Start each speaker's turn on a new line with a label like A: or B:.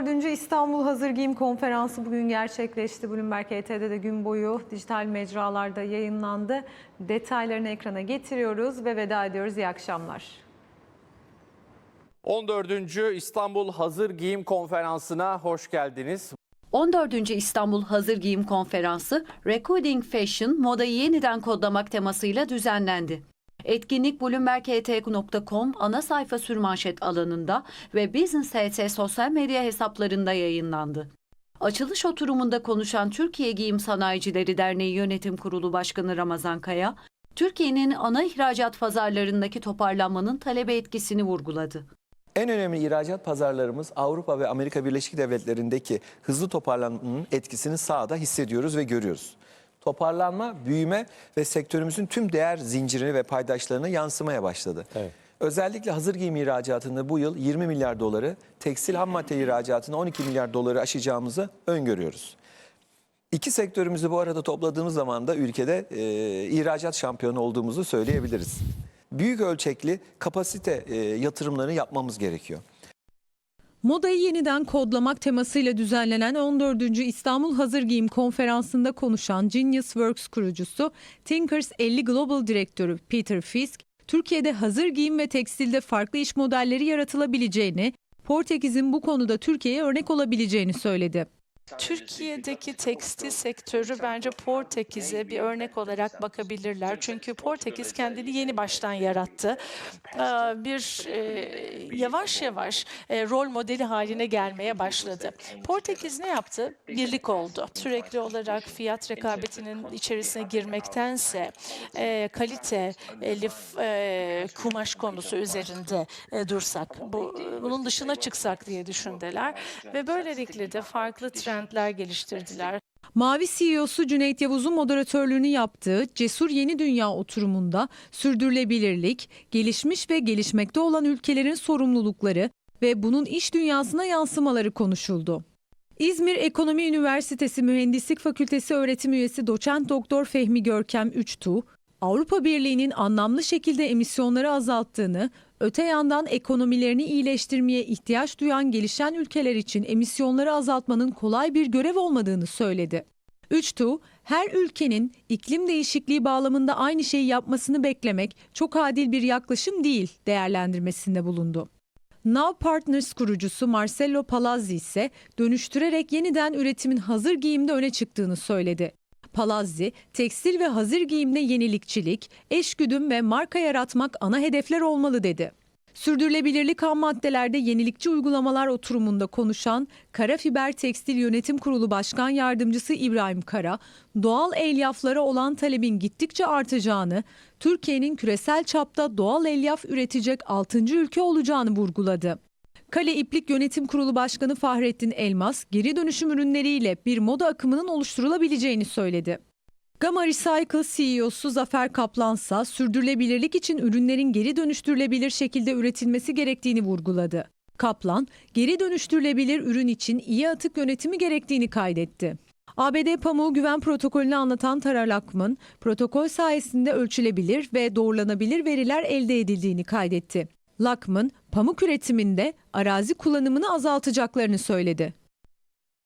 A: Dördüncü İstanbul Hazır Giyim Konferansı bugün gerçekleşti. Bloomberg ET'de de gün boyu dijital mecralarda yayınlandı. Detaylarını ekrana getiriyoruz ve veda ediyoruz. İyi akşamlar.
B: 14. İstanbul Hazır Giyim Konferansı'na hoş geldiniz.
C: 14. İstanbul Hazır Giyim Konferansı, Recording Fashion, modayı yeniden kodlamak temasıyla düzenlendi. Etkinlik bloomberg.com ana sayfa sürmanşet alanında ve Business HT sosyal medya hesaplarında yayınlandı. Açılış oturumunda konuşan Türkiye Giyim Sanayicileri Derneği Yönetim Kurulu Başkanı Ramazan Kaya, Türkiye'nin ana ihracat pazarlarındaki toparlanmanın talebe etkisini vurguladı.
D: En önemli ihracat pazarlarımız Avrupa ve Amerika Birleşik Devletleri'ndeki hızlı toparlanmanın etkisini sahada hissediyoruz ve görüyoruz. Toparlanma, büyüme ve sektörümüzün tüm değer zincirini ve paydaşlarına yansımaya başladı. Özellikle hazır giyim ihracatında bu yıl 20 milyar doları, tekstil ham madde ihracatında 12 milyar doları aşacağımızı öngörüyoruz. İki sektörümüzü bu arada topladığımız zaman da ülkede e, ihracat şampiyonu olduğumuzu söyleyebiliriz. Büyük ölçekli kapasite e, yatırımlarını yapmamız gerekiyor.
A: Modayı yeniden kodlamak temasıyla düzenlenen 14. İstanbul Hazır Giyim Konferansı'nda konuşan Genius Works kurucusu Thinkers 50 Global Direktörü Peter Fisk, Türkiye'de hazır giyim ve tekstilde farklı iş modelleri yaratılabileceğini, Portekiz'in bu konuda Türkiye'ye örnek olabileceğini söyledi.
E: Türkiye'deki tekstil sektörü bence Portekiz'e bir örnek olarak bakabilirler. Çünkü Portekiz kendini yeni baştan yarattı. Ee, Bir e, yavaş yavaş e, rol modeli haline gelmeye başladı. Portekiz ne yaptı? Birlik oldu. Sürekli olarak fiyat rekabetinin içerisine girmektense e, kalite, lif, e, kumaş konusu üzerinde dursak, bu bunun dışına çıksak diye düşündüler ve böylelikle de farklı trendler geliştirdiler.
A: Mavi CEO'su Cüneyt Yavuz'un moderatörlüğünü yaptığı Cesur Yeni Dünya oturumunda sürdürülebilirlik, gelişmiş ve gelişmekte olan ülkelerin sorumlulukları ve bunun iş dünyasına yansımaları konuşuldu. İzmir Ekonomi Üniversitesi Mühendislik Fakültesi öğretim üyesi doçent doktor Fehmi Görkem Üçtuğ, Avrupa Birliği'nin anlamlı şekilde emisyonları azalttığını, öte yandan ekonomilerini iyileştirmeye ihtiyaç duyan gelişen ülkeler için emisyonları azaltmanın kolay bir görev olmadığını söyledi. Üçtu, her ülkenin iklim değişikliği bağlamında aynı şeyi yapmasını beklemek çok adil bir yaklaşım değil değerlendirmesinde bulundu. Now Partners kurucusu Marcello Palazzi ise dönüştürerek yeniden üretimin hazır giyimde öne çıktığını söyledi. Palazzi, tekstil ve hazır giyimde yenilikçilik, eşgüdüm ve marka yaratmak ana hedefler olmalı dedi. Sürdürülebilirlik ham maddelerde yenilikçi uygulamalar oturumunda konuşan Kara Fiber Tekstil Yönetim Kurulu Başkan Yardımcısı İbrahim Kara, doğal elyaflara olan talebin gittikçe artacağını, Türkiye'nin küresel çapta doğal elyaf üretecek 6. ülke olacağını vurguladı. Kale İplik Yönetim Kurulu Başkanı Fahrettin Elmas, geri dönüşüm ürünleriyle bir moda akımının oluşturulabileceğini söyledi. Gamma Recycle CEO'su Zafer Kaplansa sürdürülebilirlik için ürünlerin geri dönüştürülebilir şekilde üretilmesi gerektiğini vurguladı. Kaplan, geri dönüştürülebilir ürün için iyi atık yönetimi gerektiğini kaydetti. ABD pamuğu güven protokolünü anlatan Tara Lockman, protokol sayesinde ölçülebilir ve doğrulanabilir veriler elde edildiğini kaydetti. Lockman, pamuk üretiminde arazi kullanımını azaltacaklarını söyledi.